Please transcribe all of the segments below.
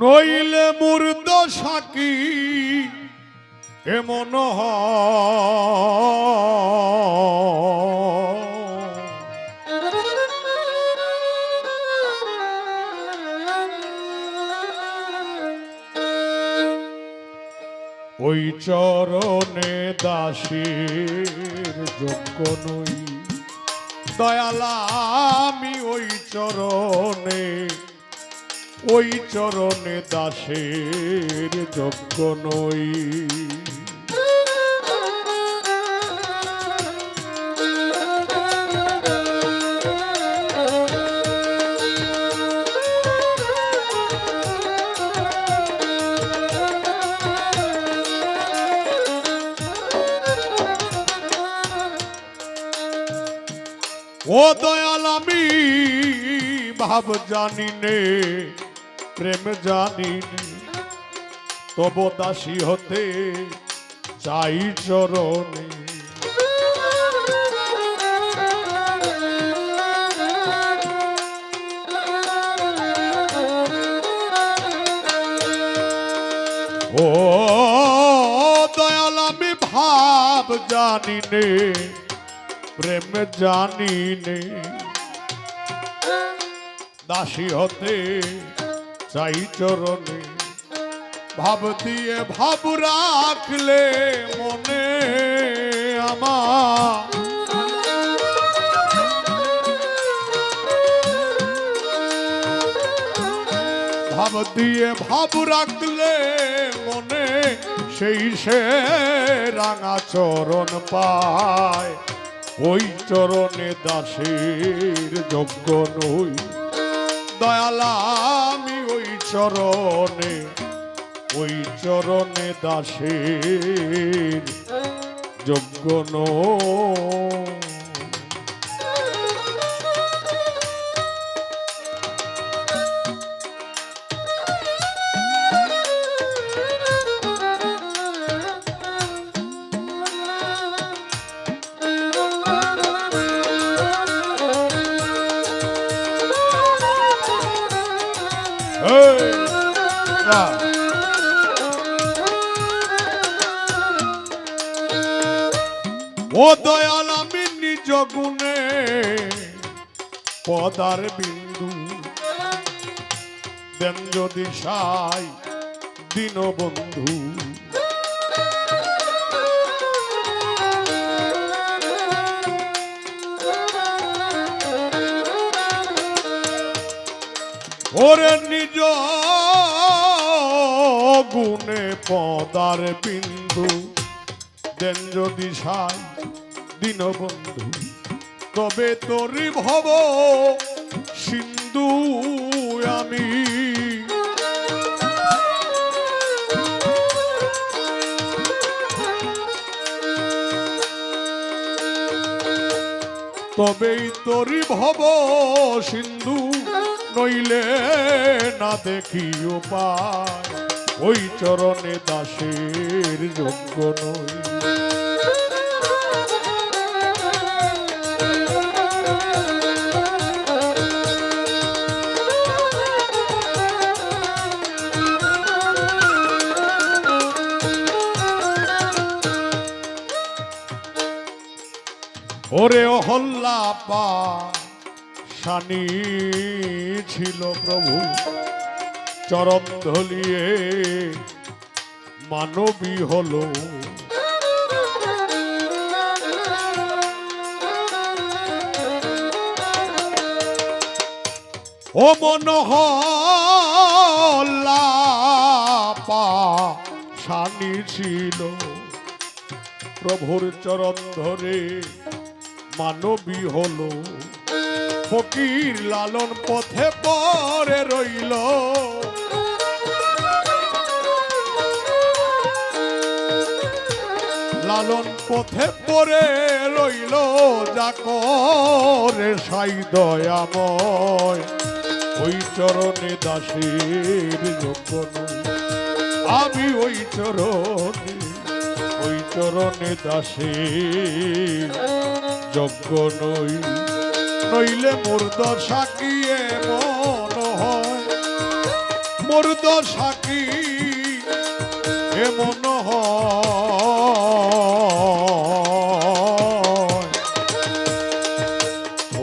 নইলে মুর্দ সাকি এমন ওই চরণে দাসীর যোগ্য নই। দয়ালা আমি ওই চরণে ওই চরণে দাসের যোগ্য নই। ও দয়াল আমি ভাব জানি নে প্রেম জানি নে, তব দাসী হতে চাই চরণে। ও দয়াল, আমি ভাব জানি নে, প্রেম জানি নে। দাসী হতে চাই চরণে। ভাব দিয়ে ভাব রাখলে মনে আমার। ভাব দিয়ে ভাব রাখলে মনে সেই সে রাঙা চরণ পায়। ওই চরণে দাসের যোগ্য নই। দয়ালা আমি চরণে ওই চরণে দাসের যোগ্য নই ও দয়াল, আমি নিজ গুণে পদার বিন্দু। দেন যদি সাই দীনবন্ধু। ওরে নিজ গুণে পদার বিন্দু। দেন যদি সাই দীনবন্ধু, তবে তোরি ভব সিন্ধু আমি। তবেই তোরি ভব সিন্ধু, নইলে না দেখি উপায় ওই চরণে দাসের যোগ্য নই। ওরে অহল্লা পা, শানি ছিল প্রভু। চরম ধলিয়ে মানবী হলো। ও মনোহল্লা পা, শানি ছিল প্রভুর চরণ ধরে। মানবী হলো। ফকির লালন পথে পরে রইল। লালন পথে পরে রইল, যা করে সাই দয়াময়। ওই চরণে দাসের যোগ্য আমি ওই চরণে ওই চরণে দাসের যোগ্য নই, নইলে মোর দশা কি এমন হয়? মোর দশা কি হয়?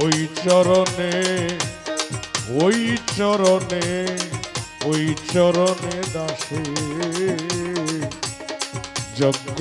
ওই চরণে ওই চরণে ওই চরণে দাসে যজ্ঞ